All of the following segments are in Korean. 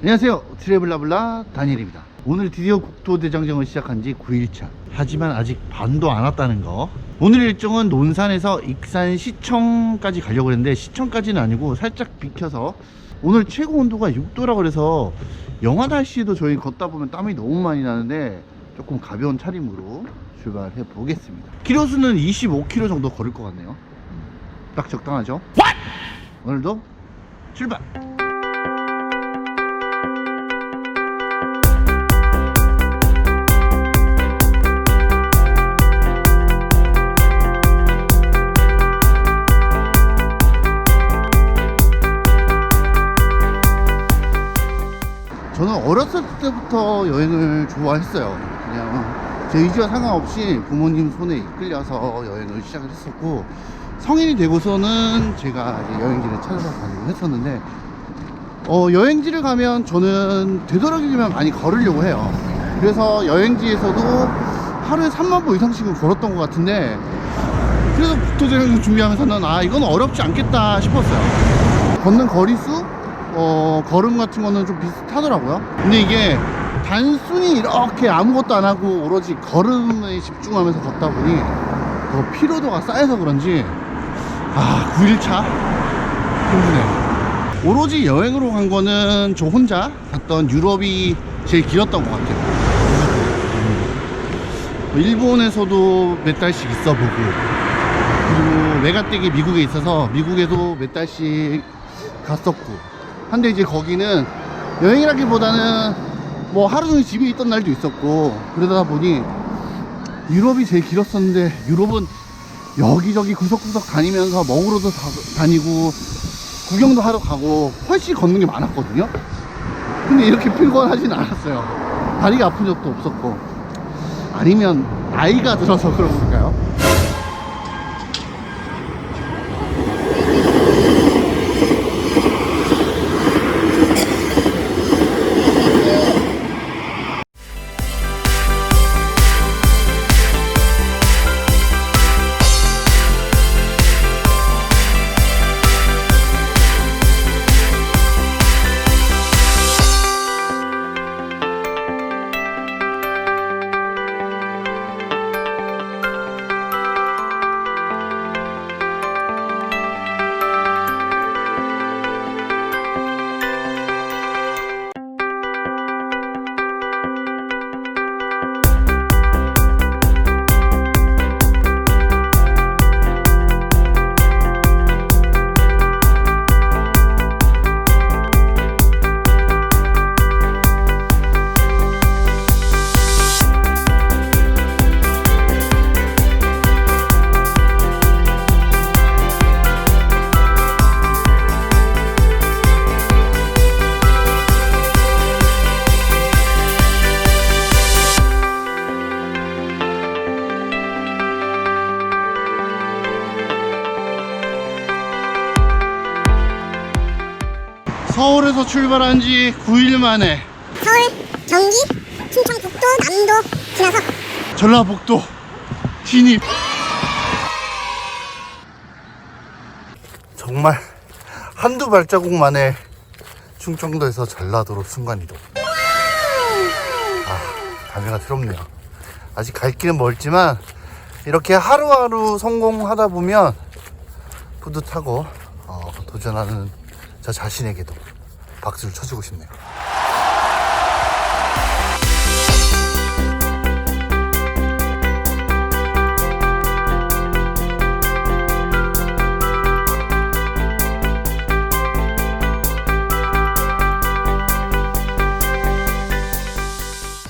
안녕하세요. 트래블라블라 다니엘입니다. 오늘 드디어 국토대장정을 시작한 지 9일차. 하지만 아직 반도 안 왔다는 거. 오늘 일정은 논산에서 익산 시청까지 가려고 했는데 시청까지는 아니고 살짝 비켜서 오늘 최고 온도가 6도라 그래서 영하 날씨에도 저희 걷다 보면 땀이 너무 많이 나는데 조금 가벼운 차림으로 출발해 보겠습니다. 키로수는 25km 정도 걸을 것 같네요. 딱 적당하죠? 오늘도 출발 때부터 여행을 좋아했어요. 그냥 제 의지와 상관없이 부모님 손에 이끌려서 여행을 시작을 했었고 성인이 되고서는 제가 여행지를 찾아서 다니고 했었는데 어, 여행지를 가면 저는 되도록이면 많이 걸으려고 해요. 그래서 여행지에서도 하루에 3만 보 이상씩은 걸었던 것 같은데 그래서 국토대장정 준비하면서는 아 이건 어렵지 않겠다 싶었어요. 걷는 거리수 어, 걸음 같은 거는 좀 비슷하더라고요. 근데 이게 단순히 이렇게 아무것도 안 하고 오로지 걸음에 집중하면서 걷다 보니 더 피로도가 쌓여서 그런지 아 9일차 힘드네요. 오로지 여행으로 간 거는 저 혼자 갔던 유럽이 제일 길었던 것 같아요. 음. 일본에서도 몇 달씩 있어 보고 그리고 외가댁이 미국에 있어서 미국에도 몇 달씩 갔었고 한데 이제 거기는 여행이라기보다는 뭐 하루 종일 집에 있던 날도 있었고 그러다 보니 유럽이 제일 길었었는데 유럽은 여기저기 구석구석 다니면서 먹으러도 다- 다니고 구경도 하러 가고 훨씬 걷는 게 많았거든요. 근데 이렇게 피곤하진 않았어요. 다리가 아픈 적도 없었고 아니면 나이가 들어서 그런 서울에서 출발한 지 9일 만에 서울, 경기, 충청북도, 남도 지나서. 전라북도 진입. 정말 한두 발자국 만에 충청도에서 전라도로 순간이동. 아 감회가 새롭네요. 아직 갈 길은 멀지만 이렇게 하루하루 성공하다 보면 뿌듯하고 어, 도전하는 저 자신에게도 박수를 쳐주고 싶네요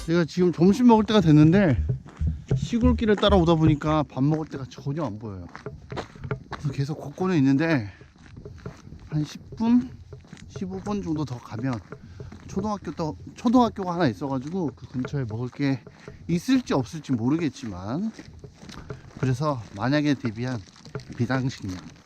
제가 지금 점심 먹을 때가 됐는데 시골길을 따라오다 보니까 밥 먹을 때가 전혀 안 보여요. 계속 걷고는 있는데 한 10분, 15분 정도 더 가면 초등학교 또 초등학교가 하나 있어가지고 그 근처에 먹을 게 있을지 없을지 모르겠지만 그래서 만약에 대비한 비상식량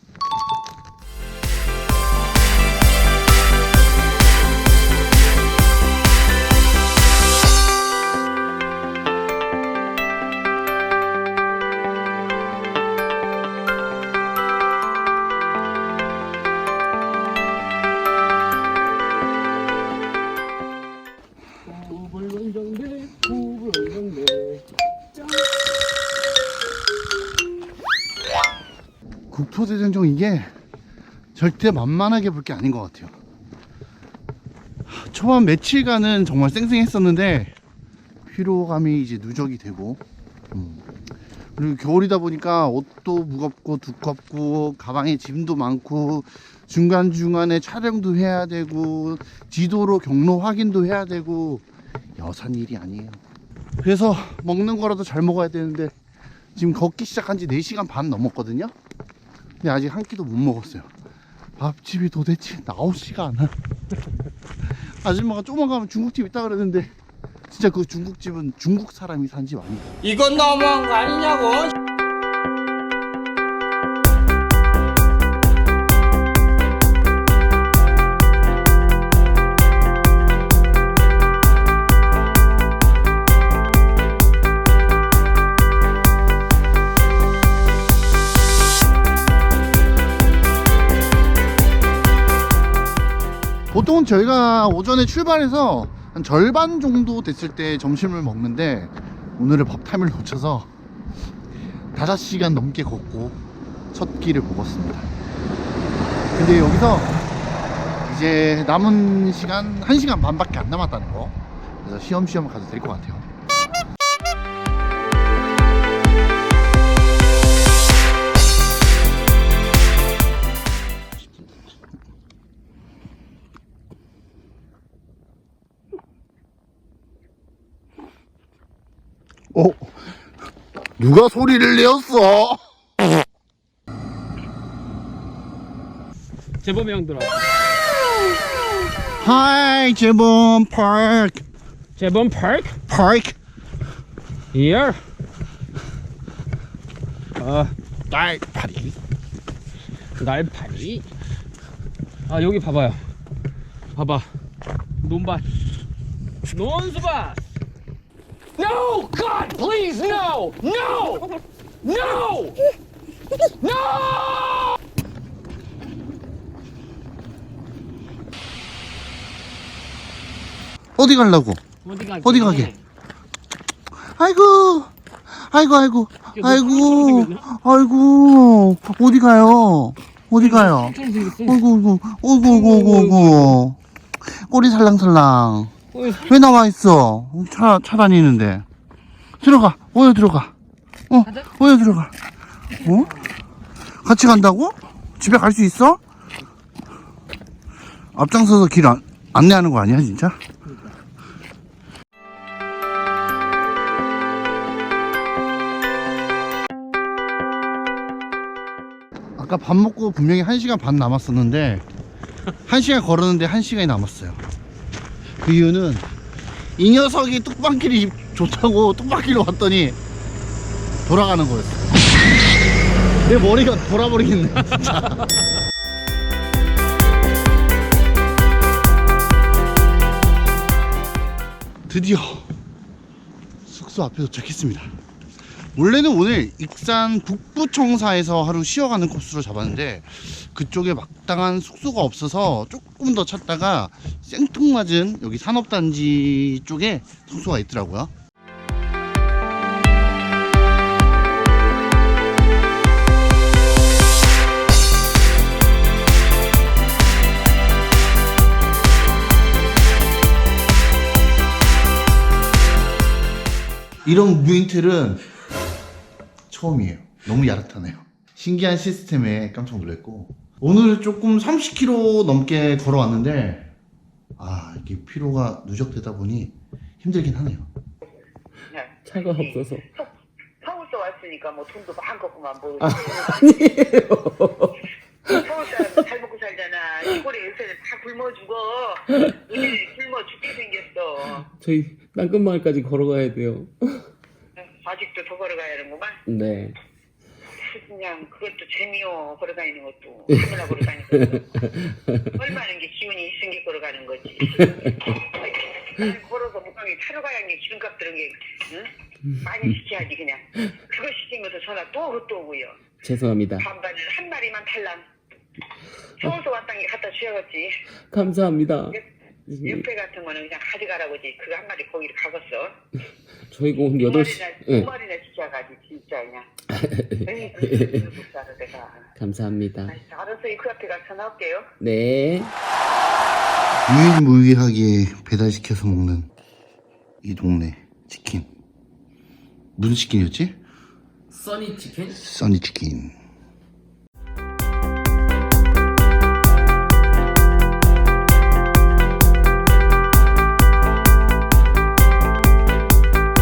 국토대장정 이게 절대 만만하게 볼 게 아닌 것 같아요. 하, 초반 며칠간은 정말 쌩쌩했었는데 피로감이 이제 누적이 되고 음. 그리고 겨울이다 보니까 옷도 무겁고 두껍고 가방에 짐도 많고 중간중간에 촬영도 해야 되고 지도로 경로 확인도 해야 되고 여산 일이 아니에요. 그래서 먹는 거라도 잘 먹어야 되는데 지금 걷기 시작한 지 4시간 반 넘었거든요. 근데 아직 한 끼도 못 먹었어요. 밥집이 도대체 나오지가 않아. 아줌마가 조금만 가면 중국집 있다 그러는데 진짜 그 중국집은 중국 사람이 산 집 아니에요. 이건 너무한 거 아니냐고? 보통은 저희가 오전에 출발해서 한 절반 정도 됐을 때 점심을 먹는데 오늘은 밥 타임을 놓쳐서 5시간 넘게 걷고 첫 끼를 먹었습니다. 근데 여기서 이제 남은 시간 1시간 반밖에 안 남았다는 거. 그래서 시험시험 가도 될 것 같아요. 누가 소리를 내었어? 재범이 형들아. 하이 재범 파크 재범 파크? 파크 예. 아, 날파리 날파리. 아, 여기 봐봐요. 봐봐. 논밭. 논수밭. No! God, please, no! No! No! No! 어디 가려고? 어디 가게? 어디 가게? 아이고 아이고 아이고 아이고 아이고 어디 가요? 어디 가요? 어이구 어이구 어이구 어이구 어이구 꼬리 살랑살랑 왜 나와 있어? 차, 차 다니는데 들어가 어여 들어가 어 어여 들어가 어? 같이 간다고? 집에 갈 수 있어? 앞장서서 길 안, 안내하는 거 아니야 진짜? 아까 밥 먹고 분명히 1시간 반 남았었는데 1시간 걸었는데 1시간이 남았어요 그 이유는 이 녀석이 뚝방길이 좋다고 뚝방길로 왔더니 돌아가는 거였어. 내 머리가 돌아버리겠네 진짜. 드디어 숙소 앞에 도착했습니다 원래는 오늘 익산 북부청사에서 하루 쉬어가는 코스로 잡았는데 그쪽에 마땅한 숙소가 없어서 조금 더 찾다가 생뚱맞은 여기 산업단지 쪽에 숙소가 있더라고요. 이런 무인텔은 처음이에요. 너무 야릇하네요. 신기한 시스템에 깜짝 놀랐고 오늘 조금 30km 넘게 걸어왔는데 아 이게 피로가 누적되다 보니 힘들긴 하네요. 차가 없어서. 서울서 왔으니까 뭐 돈도 많겠구만 뭐 아, 아니에요. 서울 사람 잘 먹고 살잖아 시골에 요새는 다 굶어 죽어 우리 굶어 죽게 생겼어 저희 땅끝마을까지 걸어가야 돼요. 아직도 더 걸어가야 하는구만 네. 그냥 그것도 재미요 걸어다니는 것도 하늘나 걸어다니는 것도 얼마나 게 기운이 있은 게 걸어가는 거지 걸어서 못 가게 차로 가야 하는 게 기름값 들은 게 응? 많이 시켜야지 그냥 그거 시키면서 전화 또또 오고요 죄송합니다. 반반을 한 마리만 탈람. 서울서 게 갖다 줘야겠지. 감사합니다. 육회 같은 거는 그냥 가져가라고 지. 그거 한 마리 거기로 가겠어. 저희가 오늘 두 8시 마리나 예. 두 마리나 시켜가지 진짜 그냥. 에이, 못 살아 내가. 감사합니다. 알았어, 알았어 그 앞에 가서 전화할게요. 네. 유일무이하게 배달시켜서 먹는 이 동네 치킨 무슨 치킨이었지? 써니 치킨? 써니 치킨